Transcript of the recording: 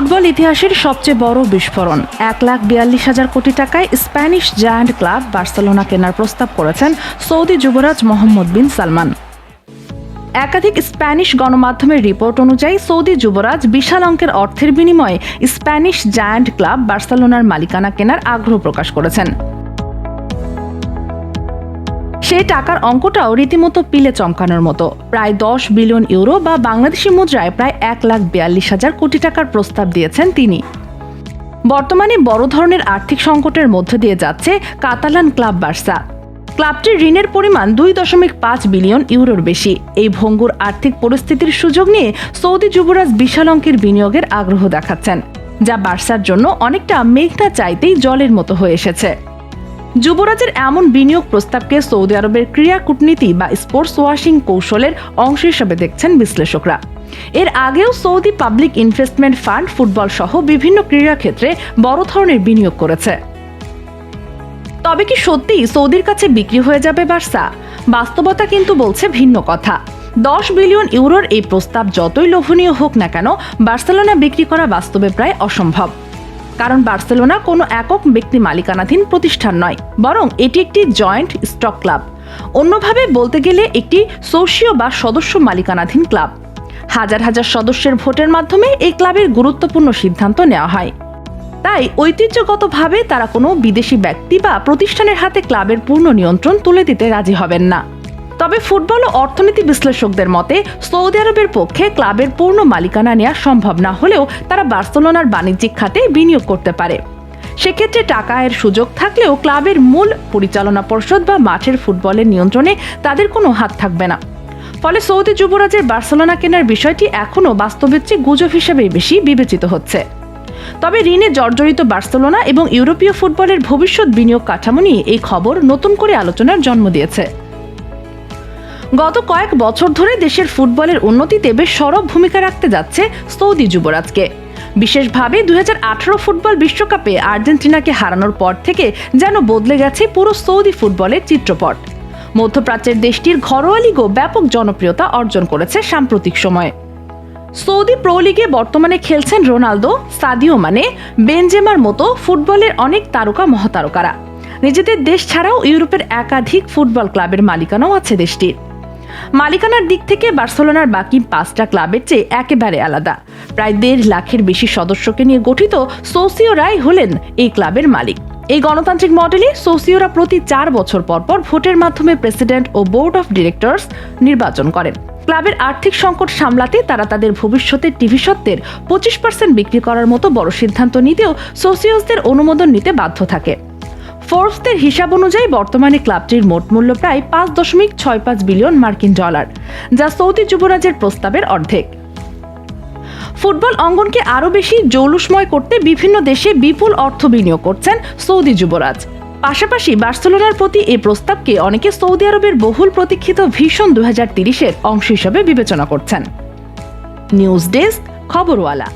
Football ইতিহাসের সবচেয়ে বড় বিস্ফোরণ। এক লাখ বিয়াল্লিশ হাজার কোটি টাকায় স্প্যানিশ জায়ান্ট ক্লাব বার্সেলোনা কেনার প্রস্তাব করেছেন সৌদি যুবরাজ মোহাম্মদ বিন সালমান। একাধিক স্প্যানিশ গণমাধ্যমের রিপোর্ট অনুযায়ী সৌদি যুবরাজ বিশাল অঙ্কের অর্থের বিনিময়ে স্প্যানিশ জায়ান্ট ক্লাব বার্সেলোনার মালিকানা কেনার আগ্রহ প্রকাশ করেছেন। সেই টাকার অঙ্কটাও রীতিমতো পিলে চমকানোর মতো। প্রায় দশ বিলিয়ন ইউরো বা বাংলাদেশি মুদ্রায় প্রায় এক লাখ বিয়াল্লিশ হাজার কোটি টাকার প্রস্তাব দিয়েছেন তিনি। বর্তমানে বড় ধরনের আর্থিক সংকটের মধ্য দিয়ে যাচ্ছে কাতালান ক্লাব বার্সা। ক্লাবটির ঋণের পরিমাণ দুই দশমিক পাঁচ বিলিয়ন ইউরোর বেশি। এই ভঙ্গুর আর্থিক পরিস্থিতির সুযোগ নিয়ে সৌদি যুবরাজ বিশাল অঙ্কের বিনিয়োগের আগ্রহ দেখাচ্ছেন, যা বার্সার জন্য অনেকটা মেঘনা চাইতেই জলের মতো হয়ে এসেছে। যুবরাজের এমন বিনিয়োগ প্রস্তাবকে সৌদি আরবের ক্রীড়া কূটনীতি বা স্পোর্টস ওয়াশিং কৌশলের অংশ হিসেবে দেখছেন বিশ্লেষকরা। এর আগেও Saudi public investment fund football সহ বিভিন্ন ক্রীড়া ক্ষেত্রে বড় ধরনের বিনিয়োগ করেছে। তবে কি সত্যিই সৌদির কাছে বিক্রি হয়ে যাবে বার্সা? বাস্তবতা কিন্তু বলছে ভিন্ন কথা। দশ বিলিয়ন ইউরোর এই প্রস্তাব যতই লোভনীয় হোক না কেন, বার্সেলোনা বিক্রি করা বাস্তবে প্রায় অসম্ভব। কারণ বার্সেলোনা কোনো একক ব্যক্তি মালিকানাধীন প্রতিষ্ঠান নয়, বরং এটি একটি জয়েন্ট স্টক ক্লাব। অন্যভাবে বলতে গেলে একটি সোশীয় বা সদস্য মালিকানাধীন ক্লাব। হাজার হাজার সদস্যের ভোটের মাধ্যমে এই ক্লাবের গুরুত্বপূর্ণ সিদ্ধান্ত নেওয়া হয়। তাই ঐতিহ্যগতভাবে তারা কোনো বিদেশি ব্যক্তি বা প্রতিষ্ঠানের হাতে ক্লাবের পূর্ণ নিয়ন্ত্রণ তুলে দিতে রাজি হবেন না। তবে ফুটবল ও অর্থনীতি বিশ্লেষকদের মতে, সৌদি আরবের পক্ষে ক্লাবের পূর্ণ মালিকানা নেওয়া সম্ভব না হলেও তারা বার্সেলোনার বাণিজ্যিক খাতে বিনিয়োগ করতে পারে। সেক্ষেত্রে টাকা আয়ের সুযোগ থাকলেও ক্লাবের মূল পরিচালনা পর্ষদ বা মাঠের ফুটবলের নিয়ন্ত্রণে তাদের কোনো হাত থাকবে না। ফলে সৌদি যুবরাজের বার্সেলোনা কেনার বিষয়টি এখনও বাস্তবের চেয়ে গুজব হিসেবে বেশি বিবেচিত হচ্ছে। তবে ঋণে জর্জরিত বার্সেলোনা এবং ইউরোপীয় ফুটবলের ভবিষ্যৎ বিনিয়োগ কাঠামো নিয়ে এই খবর নতুন করে আলোচনার জন্ম দিয়েছে। গত কয়েক বছর ধরে দেশের ফুটবলের উন্নতিতে বেশ সরব ভূমিকা রাখতে যাচ্ছে সৌদি যুবরাজকে। বিশেষভাবে দু হাজার আঠারো ফুটবল বিশ্বকাপে আর্জেন্টিনাকে হারানোর পর থেকে যেন বদলে গেছে পুরো সৌদি ফুটবলের চিত্রপট। মধ্যপ্রাচ্যের দেশটির ঘরোয়া লিগও ব্যাপক জনপ্রিয়তা অর্জন করেছে সাম্প্রতিক সময়ে। সৌদি প্রো লিগে বর্তমানে খেলছেন রোনালদো, সাদিও মানে বেনজেমার মতো ফুটবলের অনেক তারকা মহাতারকারা। নিজেদের দেশ ছাড়াও ইউরোপের একাধিক ফুটবল ক্লাবের মালিকানাও আছে দেশটির। মালিকানার দিক থেকে বার্সেলোনার বাকি পাঁচটা ক্লাবের চেয়ে একেবারে আলাদা। প্রায় দেড় লাখের বেশি সদস্যকে নিয়ে গঠিত সোসিওরাই হলেন এই ক্লাবের মালিক। এই গণতান্ত্রিক মডেলে সোসিওরা প্রতি চার বছর পর পর ভোটের মাধ্যমে প্রেসিডেন্ট ও বোর্ড অফ ডিরেক্টরস নির্বাচন করেন। ক্লাবের আর্থিক সংকট সামলাতে তারা তাদের ভবিষ্যতের টিভি সত্ত্বের পঁচিশ পার্সেন্ট বিক্রি করার মতো বড় সিদ্ধান্ত নিতেও সোসিওসদের অনুমোদন নিতে বাধ্য থাকে। ফোর্বসদের হিসাব অনুযায়ী বর্তমানে ক্লাবটির মোট মূল্য প্রায় পাঁচ দশমিক ছয় পাঁচ বিলিয়ন মার্কিন ডলার, যা সৌদি যুবরাজের প্রস্তাবের অর্ধেক। ফুটবল অঙ্গনকে আরও বেশি জৌলুসময় করতে বিভিন্ন দেশে বিপুল অর্থ বিনিয়োগ করছেন সৌদি যুবরাজ। পাশাপাশি বার্সেলোনার প্রতি এই প্রস্তাবকে অনেকে সৌদি আরবের বহুল প্রতীক্ষিত ভীষণ দু হাজার অংশ হিসেবে বিবেচনা করছেন। News desk, Khaborwala.